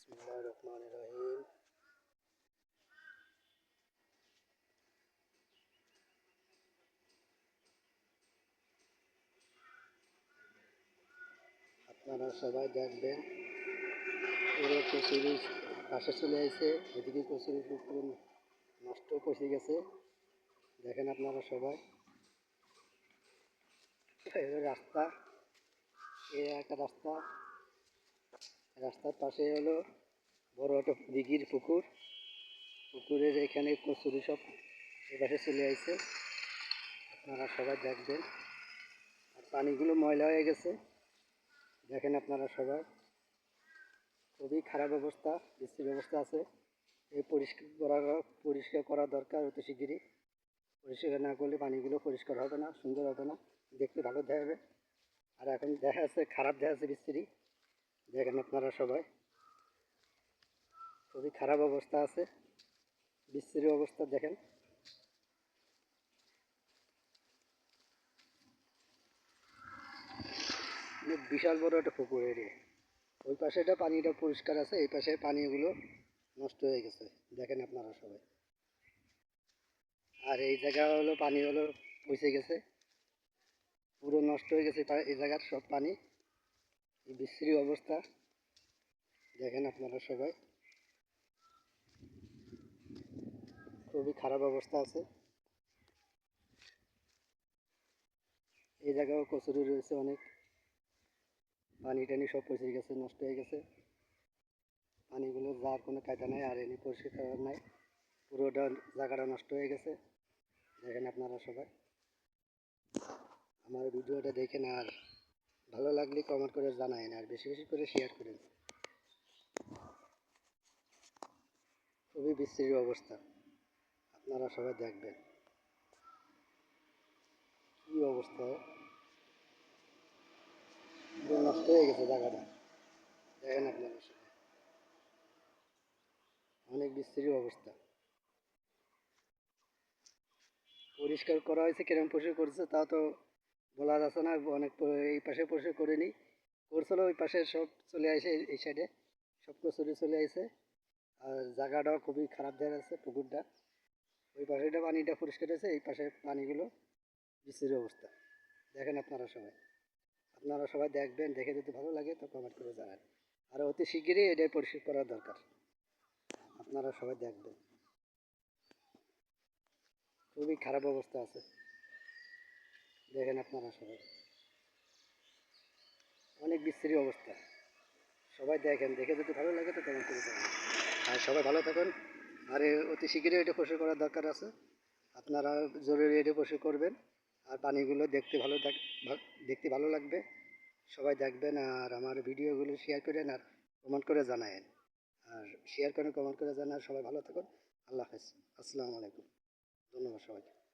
বিসমুল্লাহ রহমান রহিম আপনারা সবাই দেখবেন পুরো কচুরি পাশে চলে আসে এদিকে কচুরি পুরো নষ্ট পচে গেছে। দেখেন আপনারা সবাই। রাস্তা এই একটা রাস্তা। রাস্তার পাশে হলো বড় একটা দিঘির পুকুর। পুকুরের এখানে কচুরি সব এপাশে চলে আসছে আপনারা সবাই দেখবেন। আর পানিগুলো ময়লা হয়ে গেছে। দেখেন আপনারা সবাই। খুবই খারাপ অবস্থা বৃষ্টির ব্যবস্থা আছে। এই পরিষ্কার করা পরিষ্কার করা দরকার অতি শিগগিরই। পরিষ্কার না করলে পানিগুলো পরিষ্কার হবে না, সুন্দর হবে না। দেখতে ভালো দেখাবে। আর এখন দেখা যাচ্ছে, খারাপ দেখা যাচ্ছে বৃষ্টি দেখেন আপনারা সবাই। খুবই খারাপ অবস্থা আছে। বৃষ্টির অবস্থা, দেখেন। বিশাল বড় একটা পুকুর এরিয়া ওই পাশে এটা পানিটা পরিষ্কার আছে, এই পাশে পানিগুলো নষ্ট হয়ে গেছে। দেখেন আপনারা সবাই। আর এই জায়গা হলো, পানি হলো পচে গেছে। পুরো নষ্ট হয়ে গেছে এই জায়গার সব পানি। বিশ্রী অবস্থা। দেখেন আপনারা সবাই। খুবই খারাপ অবস্থা আছে। এই জায়গাও কচুরি রয়েছে অনেক। পানি টানি সব পচে গেছে, নষ্ট হয়ে গেছে। পানিগুলো যাওয়ার কোনো কায়দা নাই, আর এনে পরিষ্কার নাই। পুরোটা জায়গাটা নষ্ট হয়ে গেছে। দেখেন আপনারা সবাই। আমার ভিডিওটা দেখেন আর ভালো লাগলে কমেন্ট করে জানায়েন আর বেশি বেশি করে শেয়ার করেন। খুবই বিশ্রী অবস্থা। আপনারা সবাই দেখবেন। কি অবস্থা? নষ্ট হয়ে গেছে জায়গাটা। দেখেন আপনারা অনেক বিশ্রী অবস্থা। পরিষ্কার করা হয়েছে, কিরম পরিষ্কার করেছে তা তো বলা যাচ্ছে না, অনেক এই পাশে পরিষ্কার করেনি করছিল ওই পাশে সব চলে আসে, এই সাইডে সব কচুরি চলে আসে। আর জায়গাটাও খুবই খারাপ দেখা যাচ্ছে, পুকুরটা। ওই পাশেটা পানিটা পরিষ্কার হয়েছে, এই পাশে পানিগুলো বিশ্রী অবস্থা। দেখেন আপনারা সবাই। আপনারা সবাই দেখবেন, দেখে যদি ভালো লাগে তো কমেন্ট করে জানান আর অতি শিগগিরই এটাই পরিষ্কার করা দরকার। আপনারা সবাই দেখবেন। খুবই খারাপ অবস্থা আছে। দেখেন আপনারা সবাই। অনেক বিশ্রী অবস্থা। সবাই দেখেন, দেখে যদি ভালো লাগে তো কমেন্ট করে আর সবাই ভালো থাকুন। আর অতি শীঘ্রই এটা পরিষ্কার করার দরকার আছে। আপনারা জরুরি এটা পরিষ্কার করবেন। আর পানিগুলো দেখতে ভালো দেখ- দেখতে ভালো লাগবে। সবাই দেখবেন আর আমার ভিডিওগুলো শেয়ার করেন আর কমেন্ট করে জানায়েন। আর শেয়ার করেন কমেন্ট করে জানান। সবাই ভালো থাকুন। আল্লাহ হাফেজ। আসসালামু আলাইকুম। ধন্যবাদ সবাইকে।